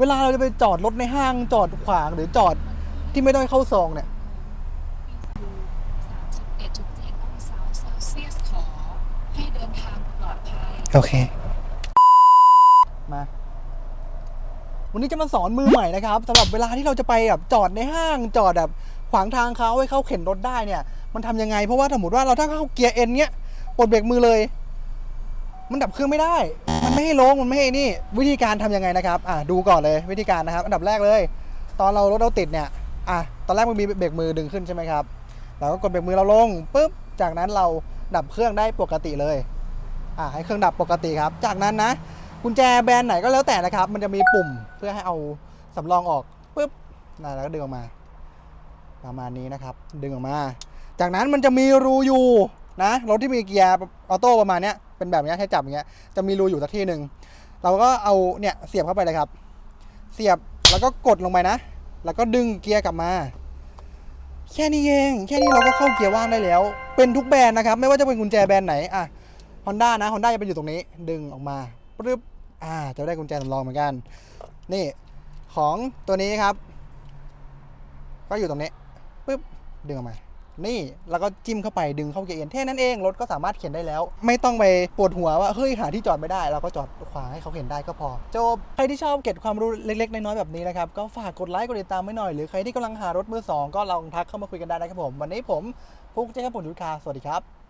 เวลาเราจะไปจอดรถในห้างจอดขวางหรือจอดที่ไม่ต้องเข้าซองเนี่ย 31.7องศาเซลเซียสขอ ให้เดินทางปลอดภัย โอเค มา วันนี้จะมาสอนมือใหม่นะครับสำหรับเวลาที่เราจะไปแบบจอดในห้างจอดแบบขวางทางเขาให้เขาเข็นรถได้เนี่ย มันทำยังไง เพราะว่าสมมติว่าเราถ้าเข้าเกียร์เอ็นเนี้ยปลดเบรกมือเลย มันดับเครื่องไม่ได้ มันไม่ให้ลงมันไม่ให้นี่ วิธีการทำยังไงนะครับอะดูก่อนเลยวิธีการนะครับ อันดับแรกเลย ตอนเรารถเราติดเนี่ยอะตอนแรกมันมีเบรกมือดึงขึ้นใช่ไหมครับเราก็กดเบรกมือเราลงปุ๊บจากนั้นเราดับเครื่องได้ปกติเลยอ่าให้เครื่องดับปกติครับ จากนั้นนะกุญแจแบรนด์ไหนก็แล้วแต่นะครับ มันจะมีปุ่มเพื่อให้เอาสำรองออกปุ๊บนะแล้วก็ดึงออกมา ประมาณนี้นะครับ ดึงออกมา จากนั้นมันจะมีรูอยู่ นะรถที่มีเกียร์ออโต้ประมาณเนี้ยเป็นแบบเนี้ยให้จับอย่างเงี้ยจะมีรูอยู่สักที่หนึ่งเราก็เอาเนี่ยเสียบเข้าไปเลยครับ เสียบแล้วก็กดลงไปนะ แล้วก็ดึงเกียร์กลับมา แค่นี้เองแค่นี้เราก็เข้าเกียร์ว่างได้แล้ว เป็นทุกแบรนด์นะครับ ไม่ว่าจะเป็นกุญแจแบรนด์ไหนอะฮอนด้านะฮอนด้าจะเป็นอยู่ตรงนี้ ดึงออกมาปึ๊บอ่า จะได้กุญแจสำรองเหมือนกัน นี่ของตัวนี้ครับ ก็อยู่ตรงนี้ปึ๊บดึงออกมา นี่แล้วก็จิ้มเข้าไปดึงเข้าเกียร์เอ็นแค่นั้นเองรถก็สามารถเข็นได้แล้ว ไม่ต้องไปปวดหัวว่าเฮ้ยหาที่จอดไม่ได้ เราก็จอดขวางให้เขาเข็นได้ก็พอจบใครที่ชอบเก็บความรู้เล็กๆ น้อยๆแบบนี้นะครับก็ฝากกดไลค์กดติดตามไว้หน่อยหรือใครที่กำลังหารถมือสองก็ลองทักเข้ามาคุยกันได้นะครับผมวันนี้ผมพุกเจ้าผมยุทธคาสวัสดีครับ